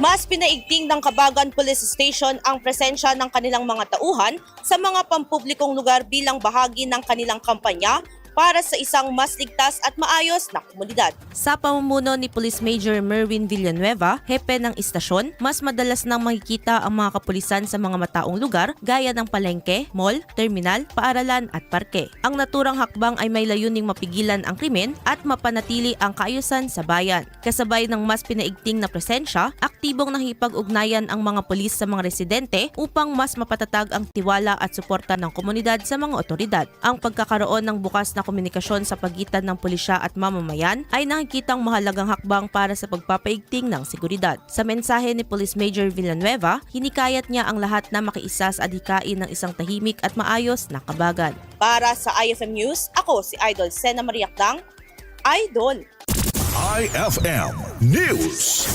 Mas pinaigting ng Kabagan Police Station ang presensya ng kanilang mga tauhan sa mga pampublikong lugar bilang bahagi ng kanilang kampanya para sa isang mas ligtas at maayos na komunidad. Sa pamumuno ni Police Major Merwin Villanueva, hepe ng istasyon, mas madalas nang makikita ang mga kapulisan sa mga mataong lugar gaya ng palengke, mall, terminal, paaralan at parke. Ang naturang hakbang ay may layuning mapigilan ang krimen at mapanatili ang kaayusan sa bayan. Kasabay ng mas pinaigting na presensya, aktibong nakipag-ugnayan ang mga pulis sa mga residente upang mas mapatatag ang tiwala at suporta ng komunidad sa mga otoridad. Ang pagkakaroon ng bukas na komunikasyon sa pagitan ng pulisya at mamamayan ay nakikitang mahalagang hakbang para sa pagpapaigting ng seguridad. Sa mensahe ni Police Major Villanueva, hinikayat niya ang lahat na makiisa sa adhikain ng isang tahimik at maayos na kabagan. Para sa IFM News, ako si Idol Sena Mariakdang, Idol! IFM News.